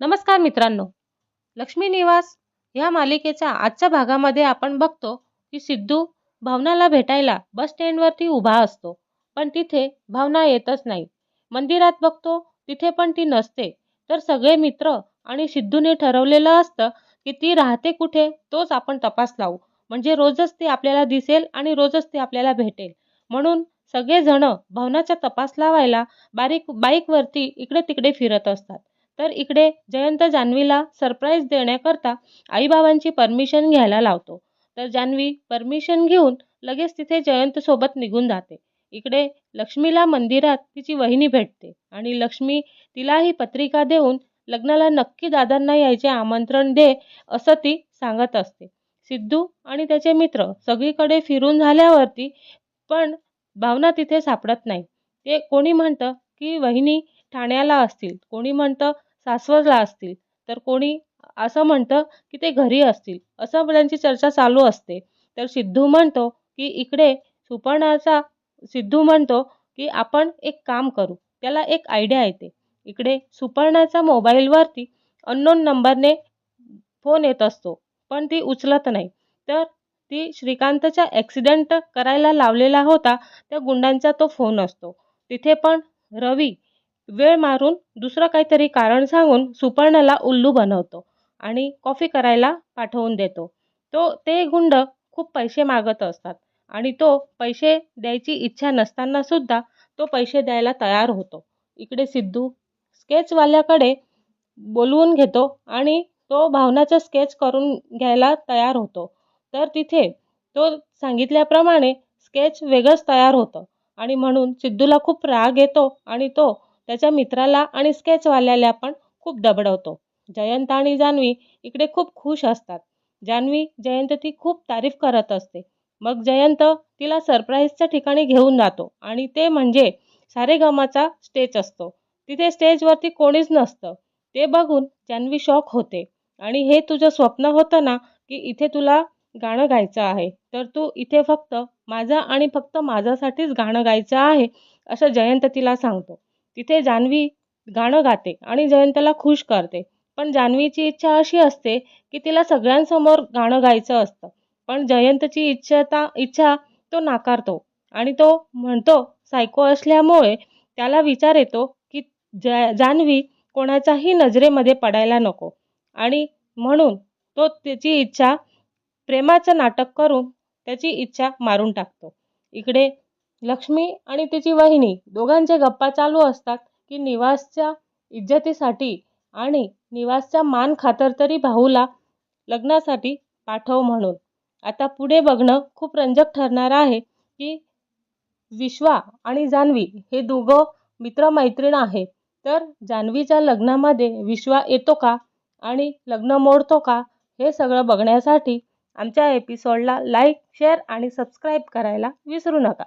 नमस्कार मित्रांनो. लक्ष्मी निवास ह्या मालिकेच्या आजच्या भागामध्ये आपण बघतो की सिद्धू भावनाला भेटायला बस स्टँडवरती उभा असतो पण तिथे भावना येतच नाही. मंदिरात बघतो तिथे पण ती नसते. तर सगळे मित्र आणि सिद्धूने ठरवलेलं असतं की ती राहते कुठे तोच आपण तपास लावू. म्हणजे रोजच ती आपल्याला दिसेल आणि रोजच ती आपल्याला भेटेल. म्हणून सगळेजण भावनाचा तपास लावायला बारीक बाईकवरती इकडे तिकडे फिरत असतात. तर इकडे जयंत जान्हवीला सरप्राईज देण्याकरता आईबाबांची परमिशन घ्यायला लावतो. तर जान्हवी परमिशन घेऊन लगेच तिथे जयंत सोबत निघून जाते. इकडे लक्ष्मीला मंदिरात तिची वहिनी भेटते आणि लक्ष्मी तिलाही पत्रिका देऊन लग्नाला नक्की दादांना यायचे आमंत्रण दे असं ती सांगत असते. सिद्धू आणि त्याचे मित्र सगळीकडे फिरून झाल्यावरती पण भावना तिथे सापडत नाही. ते कोणी म्हणतं की वहिनी ठाण्याला असतील कोणी म्हणतं सासवडला असतील. तर कोणी असं म्हणतं की ते घरी असतील. असं त्यांची चर्चा चालू असते. तर सिद्धू म्हणतो की इकडे सुपर्णाचा सिद्धू म्हणतो की आपण एक काम करू. त्याला एक आयडिया येते. इकडे सुपर्णाचा मोबाईलवरती अननोन नंबरने फोन येत असतो पण ती उचलत नाही. तर ती श्रीकांतचा ॲक्सिडेंट करायला लावलेला होता त्या गुंडांचा तो फोन असतो. तिथे पण रवी वेळ मारून दुसरं काहीतरी कारण सांगून सुपर्णाला उल्लू बनवतो आणि कॉफी करायला पाठवून देतो. तो ते गुंड खूप पैसे मागत असतात आणि तो पैसे द्यायची इच्छा नसतानासुद्धा तो पैसे द्यायला तयार होतो. इकडे सिद्धू स्केचवाल्याकडे बोलवून घेतो आणि तो भावनाचं स्केच करून घ्यायला तयार होतो. तर तिथे तो सांगितल्याप्रमाणे स्केच वेगळंच तयार होतं आणि म्हणून सिद्धूला खूप राग येतो आणि तो त्याच्या मित्राला आणि स्केचवाल्याला पण खूप दबडवतो. जयंत आणि जान्हवी इकडे खूप खुश असतात. जान्हवी जयंतची खूप तारीफ करत असते. मग जयंत तिला सरप्राईजच्या ठिकाणी घेऊन जातो आणि ते म्हणजे सारेगमाचा स्टेज असतो. तिथे स्टेजवरती कोणीच नसतं. ते बघून जान्हवी शॉक होते. आणि हे तुझं स्वप्न होतं ना की इथे तुला गाणं गायचं आहे. तर तू इथे फक्त माझं आणि फक्त माझ्यासाठीच गाणं गायचं आहे असं जयंत तिला सांगतो. तिथे जान्हवी गाणं गाते आणि जयंतला खुश करते. पण जान्हवीची इच्छा अशी असते की तिला सगळ्यांसमोर गाणं गायचं असतं. पण जयंतची इच्छा इच्छा तो नाकारतो आणि तो म्हणतो सायको असल्यामुळे त्याला विचार येतो की ज जान्हवी कोणाच्याही नजरेमध्ये पडायला नको. आणि म्हणून तो त्याची इच्छा प्रेमाचं नाटक करून त्याची इच्छा मारून टाकतो. इकडे लक्ष्मी आणि तिची वहिनी दोघांचे गप्पा चालू असतात की निवासच्या इज्जतीसाठी आणि निवासचा मान खातर तरी भाऊला लग्नासाठी पाठव म्हणून. आता पुढे बघणं खूप रंजक ठरणार आहे की विश्वा आणि जान्हवी हे दोघं मित्रमैत्रीण आहे. तर जान्हवीच्या लग्नामध्ये विश्वा येतो का आणि लग्न मोडतो का हे सगळं बघण्यासाठी आमच्या एपिसोडला लाईक शेअर आणि सबस्क्राईब करायला विसरू नका.